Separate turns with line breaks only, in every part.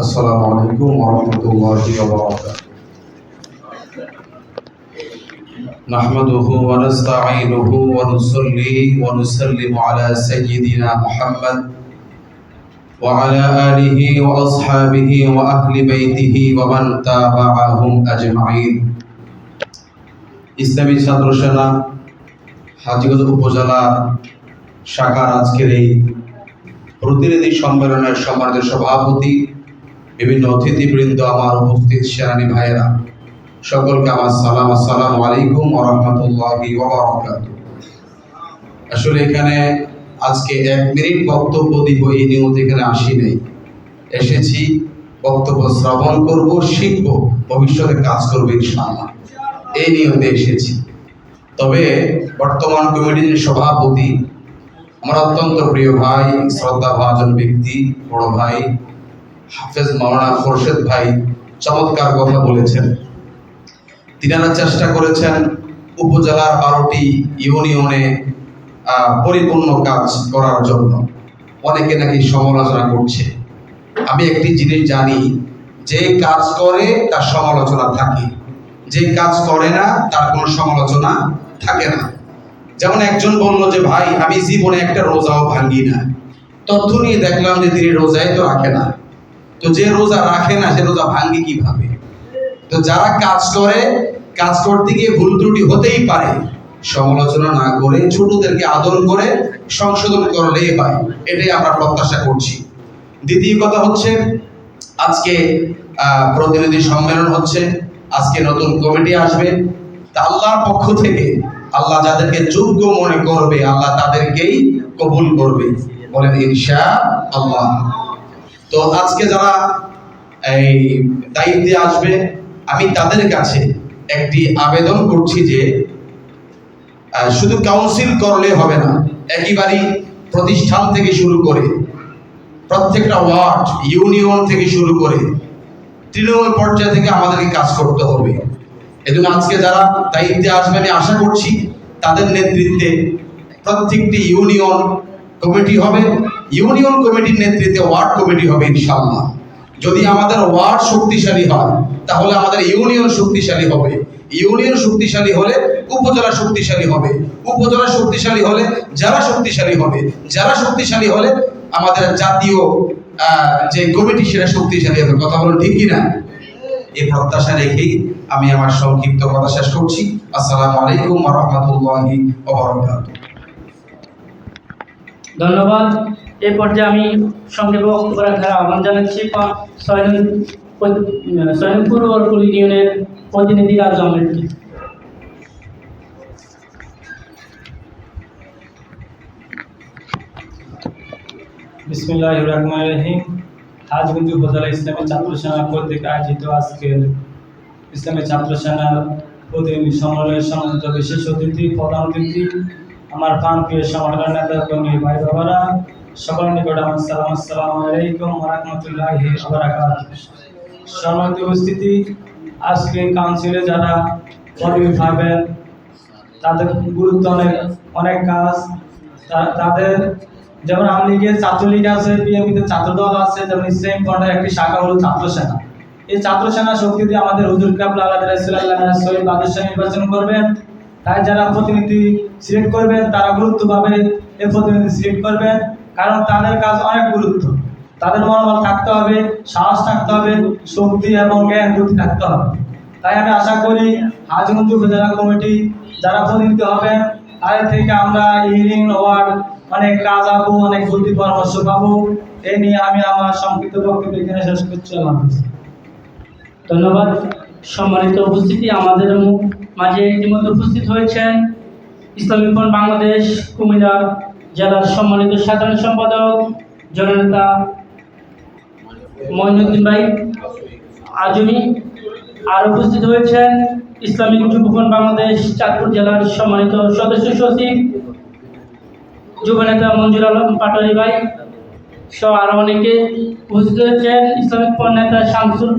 السلام عليكم ورحمة الله وبركاته نحمده ونستعينه ونصلي ونسلم على سيدنا محمد وعلى آله وأصحابه وأهل بيته ومن تابعهم أجمعين ইসলামী ছাত্র সেনা হাজিগঞ্জ উপজেলা শাখার আজকের এই প্রতিনিধি সম্মেলনের সম্মানিত সভাপতি বিভিন্ন অতিথিবৃন্দ, আমার উপস্থিত সেনানী ভাইয়েরা, সকলকে আমার সালাম, আসসালাম আলাইকুম ওয়া রাহমাতুল্লাহি আসলে এখানে আজকে এক মিনিট বক্তব্য দিব, এই নিয়ত এখানে আসি নাই। এসেছি, বক্তব্য শ্রবণ করব, শিখব, ভবিষ্যতে কাজ করব ইনশাআল্লাহ। এই নিয়তে এসেছি। তবে বর্তমান কমিটির সভাপতি, আমার অত্যন্ত প্রিয় ভাই শ্রদ্ধা ভাজন ব্যক্তি, বড় ভাই হাফেজ মাওলানা খোরশেদ ভাই চমৎকার কথা বলেছেন। তিনারা চেষ্টা করেছেন উপজেলার বারোটি ইউনিয়নে পরিপূর্ণ কাজ করার জন্য। অনেকে নাকি সমালোচনা করছে। আমি একটি জিনিস জানি, যে কাজ করে তার সমালোচনা থাকে। যে কাজ করে না, তার কোনো সমালোচনা থাকে না। যেমন একজন বলল যে, ভাই, আমি জীবনে একটা রোজাও ভাঙ্গি না। তথ্য নিয়ে দেখলাম যে, তিনি রোজাই তো রাখে না। তো যে রোজা রাখে না, সে রোজা ভাঙ্গি কীভাবে? তো যারা কাজ করে, কাজ করতে গিয়ে ভুল ত্রুটি হতেই পারে, সমালোচনা না করে, ছোটদেরকে আদর করে সংশোধন করলেই হয়। এটাই আমরা প্রত্যাশা করছি। দ্বিতীয় কথা হচ্ছে, আজকে প্রতিনিধি সম্মেলন হচ্ছে, আজকে নতুন কমিটি আসবে। তা আল্লাহর পক্ষ থেকে আল্লাহ যাদেরকে যোগ্য মনে করবে, আল্লাহ তাদেরকেই কবুল করবে। বলেন ইনশা আল্লাহ তো আজকে যারা এই দায়িত্বে আসবে, আমি তাদের কাছে একটি আবেদন করছি যে শুধু কাউন্সিল করলে হবে না, একেবারেই প্রতিষ্ঠান থেকে শুরু করে, প্রত্যেকটা ওয়ার্ড ইউনিয়ন থেকে শুরু করে তৃণমূল পর্যায় থেকে আমাদেরকে কাজ করতে হবে। এজন্য আজকে যারা দায়িত্বে আসবে, আমি আশা করছি তাদের নেতৃত্বে প্রত্যেকটি ইউনিয়ন কমিটি হবে, ইউনিয়ন কমিটির নেতৃত্বে ওয়ার্ড কমিটি হবে ইনশাআল্লাহ। যদি আমাদের ওয়ার্ড শক্তিশালী হয়, তাহলে আমাদের ইউনিয়ন শক্তিশালী হবে। ইউনিয়ন শক্তিশালী হলে উপজেলা শক্তিশালী হবে। উপজেলা শক্তিশালী হলে যারা শক্তিশালী হবে। যারা শক্তিশালী হলে আমাদের জাতীয় যে কমিটি, সেটা শক্তিশালী হবে। কথা বলুন ঠিক কিনা? এই প্রত্যাশা রেখেই আমি আমার সংক্ষিপ্ত কথা শেষ করছি। আসসালামু আলাইকুম রাহমাতুল্লাহি
ধন্যবাদ। এই পর্যায়ে আমি সংক্ষেপে বক্তব্য রাখার আহ্বান জানাচ্ছি পূর্ব বরকুল ইউনিয়নের প্রতিনিধি রাজ আহমেদকে
বিসমিল্লাহ রহমান রহিম। উপজেলা ইসলামী ছাত্র সেনা কর্তৃক আয়োজিত আজকের ইসলামী ছাত্র সেনার প্রতিনিধি সম্মেলনের সম্মানিত বিশেষ অতিথি, প্রধান অতিথি আমার প্রাণ প্রিয় কর্মী ভাই বাবারা সকলের নিকট আমার সালাম, আসসালামু আলাইকুম রহমতুল্লাহি আবরাকাত সম্মানিত উপস্থিতি, আজকে কাউন্সিলে যারা পদবি পাবেন, তাদের গুরুত্ব অনেক অনেক কাজ। তাদের, যেমন আওয়ামী লীগের ছাত্রলীগ আছে, বিএনপিতে ছাত্রদল আছে, যেমন ইসলাম ফ্রন্টের একটি শাখা হলো ছাত্র সেনা এই ছাত্র সেনা শক্তি দিয়ে আমাদের হুজুর কাবলা আল্লাহ রাসূলুল্লাহ সহিদ বাদশাহ নির্বাচন করবেন। তাই যারা প্রতিনিধি সিলেক্ট করবেন, তারা গুরুত্ব পাবে এই প্রতিনিধি সিলেক্ট করবেন, কারণ তাদের কাজ অনেক গুরুত্ব। তাদের মনোবল থাকতে হবে, সাহস থাকতে হবে, শক্তি এবং জ্ঞান বুদ্ধি থাকতে হবে। তাই আমি আশা করি হাজগঞ্জ উপজেলা কমিটি যারা প্রতিনিধি হবেন, তাদের থেকে আমরা ইউনিয়ন ওয়ার্ড অনেক কাজ পাবো, অনেক বুদ্ধি পরামর্শ পাবো। এই নিয়ে আমি আমার সংক্ষিপ্ত বক্তব্য এখানে শেষ করছি।
ধন্যবাদ। সম্মানিত উপস্থিতি আমাদের মাঝে ইতিমধ্যে উপস্থিত হয়েছেন ইসলামী বাংলাদেশ কুমিল্লা জেলার সম্মানিত সাধারণ সম্পাদক জননেতা মঈনুদ্দিন ভাই আজমি আর উপস্থিত হয়েছেন ইসলামিক যুবফ্রন্ট বাংলাদেশ চাঁদপুর জেলার সম্মানিত সদস্য সচিব যুবনেতা মঞ্জুর আলম পাটোয়ারি ভাই সহ আরও অনেকে উপস্থিত হয়েছেন। ইসলামিক ফ্রন্ট নেতা শামসুল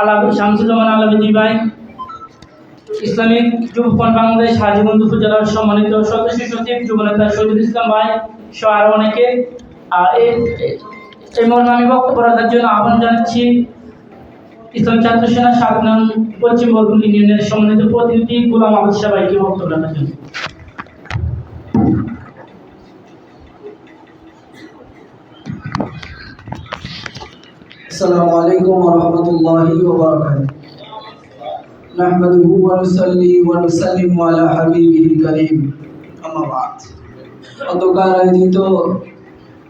আলাম শামসুজ্জামান আলমদি ভাই, ইসলামিক যুবফ্রন্ট বাংলাদেশ হাজিগঞ্জ উপজেলার সম্মানিত সদস্য সচিব, যুবনেতা শহীদুল ইসলাম ভাই, সহ আরও অনেকে। আর এই মর্মে আমি বক্তব্য রাখার জন্য আহ্বান জানাচ্ছি ইসলাম ছাত্র সেনা সাত নং পশ্চিম বরগুল ইউনিয়নের সম্মানিত প্রতিনিধি গোলাম আবাদ সবাইকে বক্তব্য রাখার জন্য।
السلام عليكم ورحمة الله وبركاته نحمده ونصلي ونسلم على حبيبه الكريم أما بعد গতকাল আয়োজিত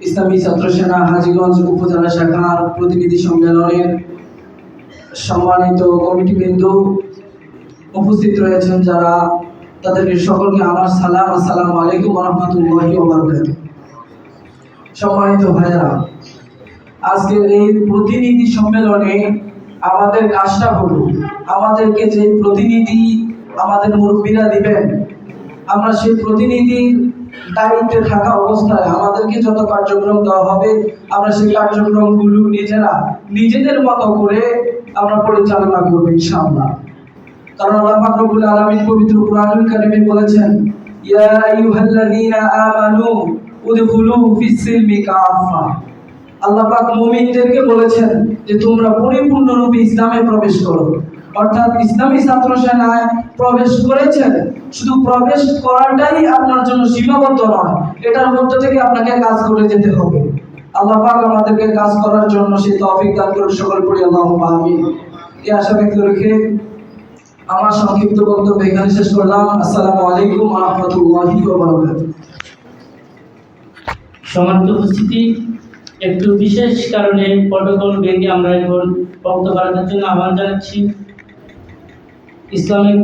ইসলামী ছাত্র সেনা হাজীগঞ্জ উপজেলা শাখার প্রতিনিধি সম্মেলনের সম্মানিত কমিটিবৃন্দ উপস্থিত রয়েছেন যারা তাদেরকে সকলকে আমার সালাম আসসালামু আলাইকুম রহমতুল্লাহি ওবরাকাতুহু সম্মানিত ভাইয়েরা আজকের এই প্রতিনিধি সম্মেলনে আমাদের কাজটা হলো, আমাদেরকে যে প্রতিনিধি আমাদের মুরব্বীরা দিবেন, আমরা সেই প্রতিনিধির দায়িত্বে থাকা অবস্থায় আমাদেরকে যত কার্যক্রম দেওয়া হবে, আমরা সেই কার্যক্রমগুলো নিজেরা, নিজেদের মতো করে আমরা পরিচালনা করব ইনশাআল্লাহ। কারণ আল্লাহ পাক রব্বুল আলামিন পবিত্র কুরআনুল কারীমে বলেছেন, ইয়া আইয়ুহাল্লাযীনা আমানু উদখুলু ফিস সিলমি কাফা আল্লাহ পাক মুমিনদেরকে বলেছেন যে তোমরা পরিপূর্ণরূপে ইসলামে প্রবেশ করো। অর্থাৎ ইসলামী ছাত্র সেনায় প্রবেশ করেছেন। শুধু প্রবেশ করাটাই আপনার জন্য সীমাবদ্ধ নয়, এটার মধ্যে থেকে আপনাকে কাজ করে যেতে হবে। আল্লাহ পাক আমাদেরকে কাজ করার জন্য সেই তৌফিক দান করে সকল পড়ি আল্লাহ আমিন। এই আশা ব্যক্ত রেখে আমার সংক্ষিপ্ত বক্তব্য এখানে শেষ করলাম। আসসালামু আলাইকুম রাহমাতুল্লাহি
সম্মানিত উপস্থিতি একটু বিশেষ কারণে প্রটোকল ভেঙে আমরা এখন বক্তব্য রাখার জন্য আহ্বান জানাচ্ছি। ইসলামিক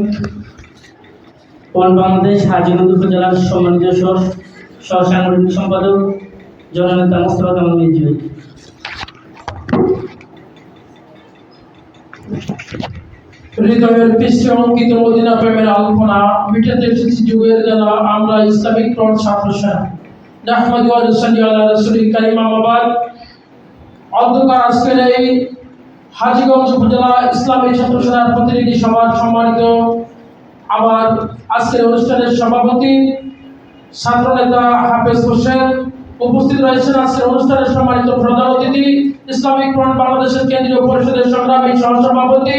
বাংলাদেশ হাজিগঞ্জ উপজেলার সম্মানিত সাংগঠনিক সম্পাদক জননেতা মোস্তফা কামাল
হৃদয়ের পৃষ্ঠে অঙ্কিত মদিনা প্রেমের মিটাতে এসেছি যুগের যেন আমরা ইসলামিক ছাত্র সেনা। নাহমাদ ওয়ালুসাল্লি আল্লাহ রসুল কারিম আমাবাদ অন্ধকার আজকের এই হাজিগঞ্জ উপজেলা ইসলামী ছাত্র সেনার প্রতিনিধি সভার সম্মানিত আমার আজকের অনুষ্ঠানের সভাপতি ছাত্র নেতা হাফেজ হোসেন উপস্থিত রয়েছেন আজকের অনুষ্ঠানের সম্মানিত প্রধান অতিথি, ইসলামিক ফ্রন্ট বাংলাদেশের কেন্দ্রীয় পরিষদের সংগ্রামী সহসভাপতি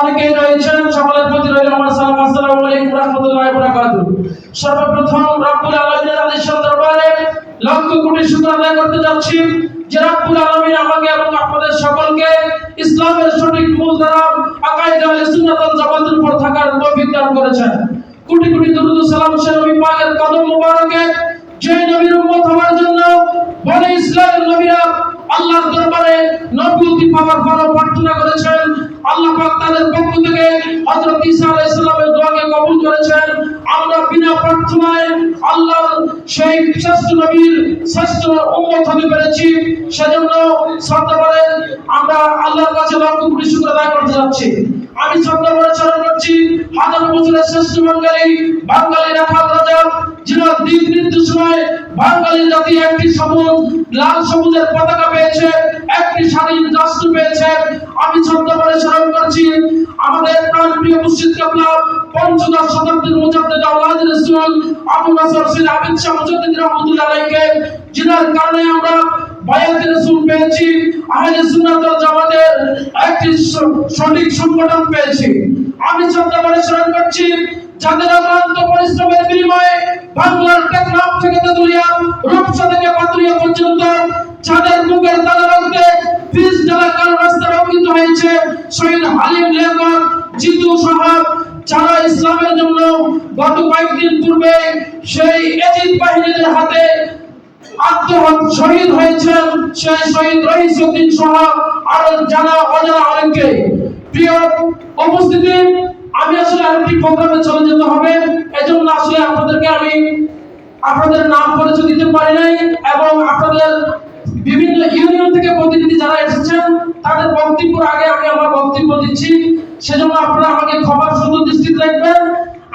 অনেকেই রয়েছেন সকলের প্রতি রইল আমার সালাম, আসসালামু আলাইকুম রহমতুল্লাহ বরাকাতুহু। সর্বপ্রথম রব্বুল আলামিনের আদেশের দরবারে লক্ষ কোটি শুকর আদায় করতে যাচ্ছি। যে রব্বুল আলামিন আমাকে এবং আপনাদের সকলকে ইসলামের সঠিক মূলধারা আকাইদা আহলে সুন্নাত ওয়াল জামাতের উপর থাকার তৌফিক দান করেছেন। কোটি কোটি দরুদ ও সালাম সে নবী পাকের কদম মোবারকে যে নবীর উম্মত হওয়ার জন্য বনে ইসরায়েল নবীরা আল্লাহর দরবারে নবুয়তি পাওয়ার পর প্রার্থনা করেছেন। আল্লাহ পাক তাদের পক্ষ থেকে হযরত ঈসা আলাইহিস সালামের দোয়াকে কবুল করেছেন। আমরা বিনা প্রার্থনায় আল্লাহর সেই শ্রেষ্ঠ নবীর, শ্রেষ্ঠ উম্মত হতে পেরেছি। সেজন্য শ্রদ্ধা করে আমরা আল্লাহর কাছে লক্ষ কোটি শুকর আদায় করতে যাচ্ছি। আমি শ্রদ্ধা করে স্মরণ করছি, হাজার বছরের শ্রেষ্ঠ বাঙালি বাঙালি রাখাল রাজা, যিনি দিক নির্দেশনায় বাঙালি জাতি একটি সবুজ, লাল সবুজের পতাকা পেয়েছে। একটি স্বাধীন রাষ্ট্র পেয়েছে আমি শ্রদ্ধা স্মরণ করছি, আমাদের প্রাণপ্রিয় মুর্শিদ কাবলা, পঞ্চদশ শতাব্দীর মুজাদ্দিদ আবু নাসর সিন আবিদ শাহ মুজাদ্দিদ যিনার কারণে আমরা বায়াত পেয়েছি, আহলে সুন্নাত ওয়াল জামাতের একটি সঠিক সংগঠন পেয়েছি। আমি শ্রদ্ধা করে স্মরণ করছি, যাদের অক্লান্ত পরিশ্রমের বিনিময়ে বাংলার টেকনাফ থেকে রূপসা থেকে পর্যন্ত যাদের বুকের তাজা রক্তে পিস জেলা কালো রাস্তা রক্ষিত হয়েছে। শহীদ হালিম লিয়াকত জিতু সাহাব, যারা ইসলামের জন্য গত কয়েকদিন পূর্বে সেই এজিদ বাহিনীদের হাতে শহীদ হয়েছেন, সেই শহীদ রহিসুদ্দিন সহ জানা অজানা অনেকে প্রিয় উপস্থিতি, আমি আসলে আরেকটি প্রোগ্রামে চলে যেতে হবে। এজন্য আসলে আপনাদেরকে আমি আপনাদের নাম পরিচয় দিতে পারি নাই এবং আপনাদের বিভিন্ন ইউনিয়ন থেকে প্রতিনিধি যারা এসেছেন, তাদের বক্তব্যের আগে আমি আমার বক্তব্য দিচ্ছি। সেজন্য আপনারা আমাকে খবর শুধু দৃষ্টিতে রাখবেন।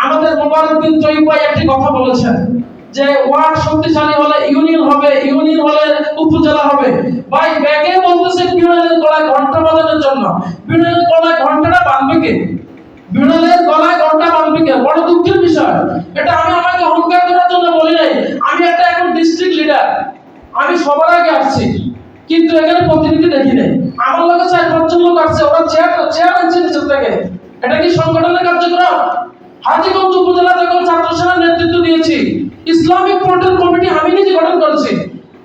আমাদের মোবারক বিন তৈবাই একটি কথা বলেছেন যে, ওয়ার্ড শক্তিশালী হলে ইউনিয়ন হবে, ইউনিয়ন হলে উপজেলা হবে। ভাই, ব্যাগে বলতেছে বিড়ালের গলায় ঘণ্টা বাজানোর জন্য। বিড়ালের গলায় ঘন্টাটা বাঁধবে কে? বিড়ালের গলায় ঘণ্টা বাঁধবে কে? বড় দুঃখের বিষয়। এটা আমি আমাকে অহংকার করার জন্য বলি নাই। আমি একটা এখন ডিস্ট্রিক্ট লিডার আমি সবার আগে আসছি, কিন্তু এখানে প্রতিনিধি দেখি নাই। আমার লোকে চার, পাঁচজন লোক আসছে, ওরা চেয়ার চেয়ার আনছে নিচের থেকে। এটা কি সংগঠনের কার্যক্রম? হাজিগঞ্জ উপজেলা যখন ছাত্র সেনার নেতৃত্ব দিয়েছি, ইসলামিক ফ্রন্টের কমিটি আমি নিজে গঠন করেছি।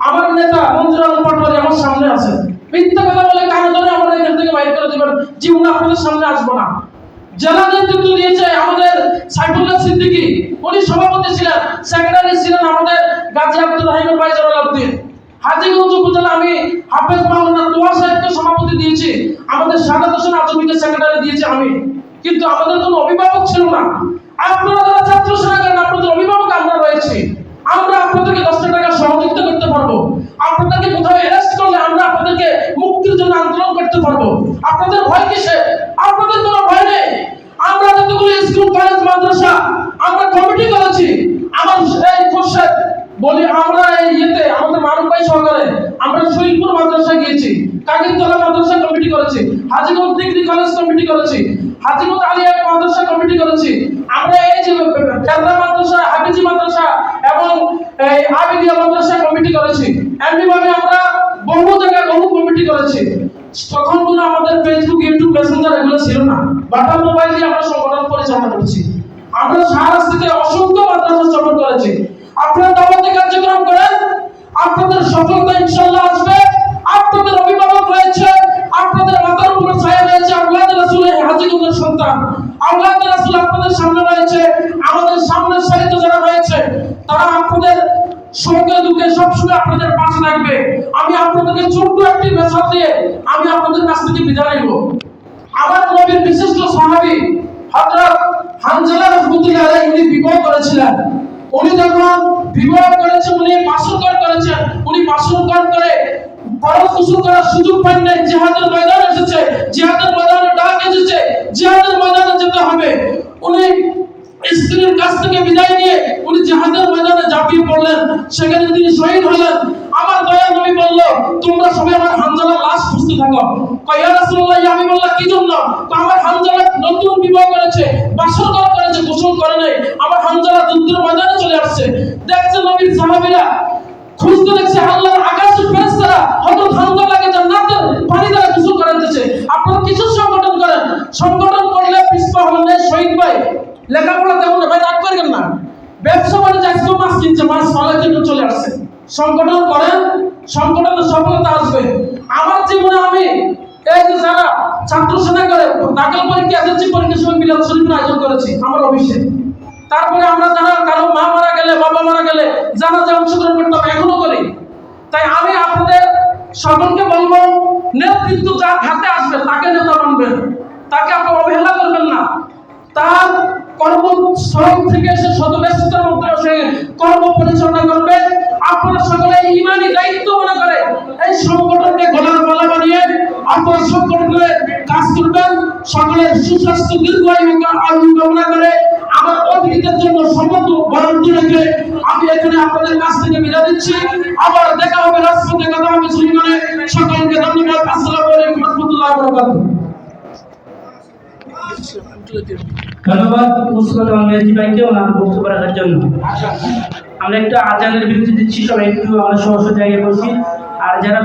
আমার নেতা মঞ্জুর আলম পাটোয়ারি আমার সামনে আছে মিথ্যা কথা বলে কানে ধরে আমরা এখান থেকে বাইরে করে দেবেন জীবনে আপনাদের সামনে আসব না। জেলা নেতৃত্ব দিয়েছে আমাদের সাইফুল্লাহ সিদ্দিকী, উনি সভাপতি ছিলেন, সেক্রেটারি ছিলেন আমাদের গাজী আব্দুল রহিমের ভাই জলালউদ্দিন হাজিগঞ্জ উপজেলা আমি হাফেজ মাওলানা দোয়া সাহেবকে সভাপতি দিয়েছি, আমাদের সাদাত হোসেন আজমিকে সেক্রেটারি দিয়েছি আমি। কিন্তু আমাদের কোনো অভিভাবক ছিল না। আপনারা যারা ছাত্র সেনা আপনাদের অভিভাবক আমরা রয়েছি। আমরা আপনাদেরকে দশটা টাকা সহযোগিতা করতে পারব। আপনাদেরকে কোথাও অ্যারেস্ট করলে আমরা আপনাদেরকে মুক্তির জন্য আন্দোলন করতে পারব। আপনাদের ভয় কিসে আপনাদের কোনো ভয় নেই আমরা যতগুলো স্কুল কলেজ মাদ্রাসা, আমরা কমিটি করেছি। আমার এই খোরশেদ বলি, আমরা এই ইয়েতে, আমাদের মারুফ ভাই সহকারে আমরা শহীদপুর মাদ্রাসা গিয়েছি। কাকিরতলা মাদ্রাসা কমিটি করেছি। হাজিগঞ্জ ডিগ্রি কলেজ কমিটি করেছি। হাজিগঞ্জ আলিয়া মাদ্রাসা কমিটি করেছি। আমরা এই যে কেরলা মাদ্রাসা, হাফিজি মাদ্রাসা এবং এই আবিদিয়া মাদ্রাসা কমিটি করেছি। এমনি ভাবে আমরা বহু জায়গায় বহু কমিটি করেছি। তখন কোনো আমাদের ফেসবুক ইউটিউব মেসেঞ্জার এগুলো ছিল না। বাটা মোবাইল দিয়ে আমরা সংগঠন পরিচালনা করছি। আমরা থেকে অসংখ্য মাদ্রাসা স্থাপন করেছি। আপনারা দাওয়াতি কার্যক্রম করেন, আপনাদের সফলতা ইনশাল্লাহ আসবে, আপনাদের অভিভাবক রয়েছে, আপনাদের মাথার উপরে ছায়া রয়েছে আল্লাহ রাসূলের হাজিগঞ্জের সন্তান আল্লাহ রাসূল আপনাদের সামনে রয়েছে, আমাদের সামনের সারিতে যারা রয়েছে, তারা আপনাদের সঙ্গে দুঃখে সবসময় আপনাদের পাশে থাকবে। আমি আপনাদেরকে ছোট্ট একটি মেসেজ দিয়ে আমি আপনাদের কাছ থেকে বিদায় নেব। আমার নবীর বিশিষ্ট সাহাবী হযরত হানজালা রাহমাতুল্লাহ আলাইহি উনি বিবাহ করেছিলেন। উনি যখন বিবাহ করেছেন উনি বাসরঘর করেছেন। উনি বাসরঘর করে ফরজ কুসুর করার সুযোগ পান নাই। জিহাদের ময়দান এসেছে। জিহাদের ময়দানে ডাক এসেছে। জিহাদের ময়দানে যেতে হবে। উনি স্ত্রীর কাছ থেকে বিদায় নিয়ে উনি ময়দানে ঝাঁপিয়ে পড়লেন। সেখানে তিনি শহীদ হলেন। আমার দয়া নবী বলল, তোমরা সবাই আমার লাশ খুঁজতে থাকো। কয় রাসূলুল্লাহ, ইয়া হাবিবাল্লাহ কি জন্য? আমার নতুন বিবাহ করেছে, বাসর করেছে, গোসল করে নাই। আমার হানজালা যুদ্ধের ময়দানে চলে আসছে। দেখছে নবীর সাহাবীরা, খুঁজতে দেখছে আল্লাহর আকাশের ফেরেশতারা হযরত হানজালাকে জান্নাতের পানি দ্বারা গোসল করাতেছে আপনারা কিছু সংগঠন করেন? সংগঠন করলে পিছপা হবেন না শহীদ ভাই, লেখাপড়া তেমন ভাই, রাগ করবেন না। ব্যবসা বাণিজ্য আজকেও মাছ কিনছে, মাছ ফলের জন্য চলে আসছে। সংগঠন করেন, সংগঠনের সফলতা আসবে। আমার জীবনে আমি এই যে যারা ছাত্র সেনা করে, দাখিল পরীক্ষা এসএসসি পরীক্ষার সময় শরীফের আয়োজন করেছি, আমার অফিসে। তারপরে আমরা যারা কারও মা মারা গেলে, বাবা মারা গেলে জানাজা অংশগ্রহণ করতাম, এখনও করি। তাই আমি আপনাদের সকলকে বলব, নেতৃত্ব যার হাতে আসবে, তাকে নেতা মানবেন। তাকে আপনি অবহেলা করবেন না। তার কর্মস্থল থেকে সে শত ব্যস্ততার মধ্যে সে কর্ম পরিচালনা করবে। আপনারা সকলে ইমানি দায়িত্ব মনে করে এই সংগঠনকে গলার মালা বানিয়ে আপনারা সংগঠনে কাজ করবেন। সকলের সুস্বাস্থ্য, দীর্ঘায়ু কামনা করে আমার অতিথিদের জন্য সম্মত বরাদ্দ রেখে আমি এখানে আপনাদের কাছ থেকে বিদায় দিচ্ছি আবার দেখা হবে রাজপথে কথা হবে সুনিমানে সকলকে ধন্যবাদ। আসসালামু আলাইকুম রহমতুল্লাহ
ধন্যবাদ ওনার বক্তব্য রাখার জন্য। আমরা একটু আজানের বিরুদ্ধে দিচ্ছি, সবাই একটু আমরা সহজ জায়গায় বসি। আর যারা